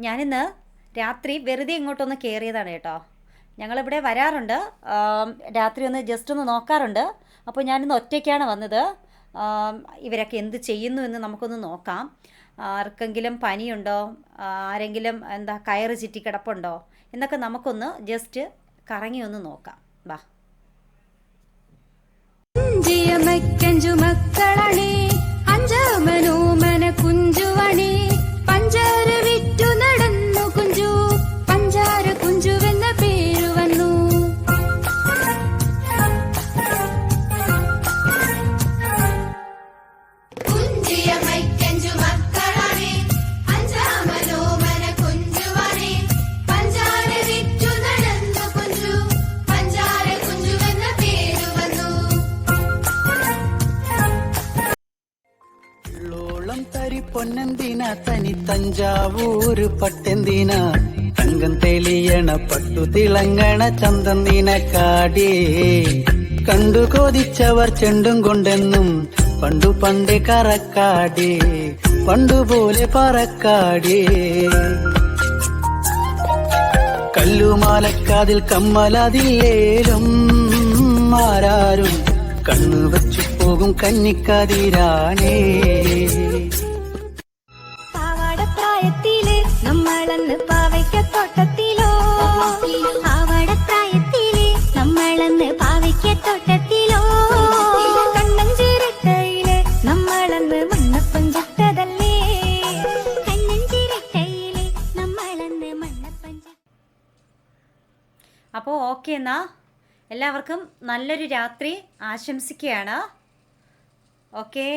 ഞാനിന്ന് രാത്രി വെറുതെ ഇങ്ങോട്ടൊന്ന് കയറിയതാണ് കേട്ടോ. ഞങ്ങളിവിടെ വരാറുണ്ട്. രാത്രി ഒന്ന് ജസ്റ്റ് ഒന്ന് നോക്കാറുണ്ട്. അപ്പോൾ ഞാനിന്ന് ഒറ്റയ്ക്കാണ് വന്നത്. ഇവരൊക്കെ എന്ത് ചെയ്യുന്നു എന്ന് നമുക്കൊന്ന് നോക്കാം. ആർക്കെങ്കിലും പനിയുണ്ടോ? ആരെങ്കിലും എന്താ കയറ് ചുറ്റിക്കിടപ്പുണ്ടോ എന്നൊക്കെ നമുക്കൊന്ന് ജസ്റ്റ് കറങ്ങി ഒന്ന് നോക്കാം. വാ. തരി പൊന്നെന്തിന? തനി തഞ്ചാവൂര് പട്ടെന്തിന? തങ്കം തെളിയണ പട്ടു തിളങ്ങണ ചന്തം നിനക്കാടേ കണ്ടു കൊതിച്ചവർ ചെണ്ടും കൊണ്ടെന്നും പണ്ടു പണ്ട് കറക്കാടേ. പണ്ടുപോലെ പറക്കാടേ. കല്ലുമാലക്കാതിൽ കമ്മലതില്ലേലും ആരാരും കണ്ണു വച്ചു പോകും കന്നിക്കതിരാണേ. അപ്പോൾ ഓക്കെ എന്നാ. എല്ലാവർക്കും നല്ലൊരു രാത്രി. ആശംസിക്കുകയാണ്. ഓക്കേ.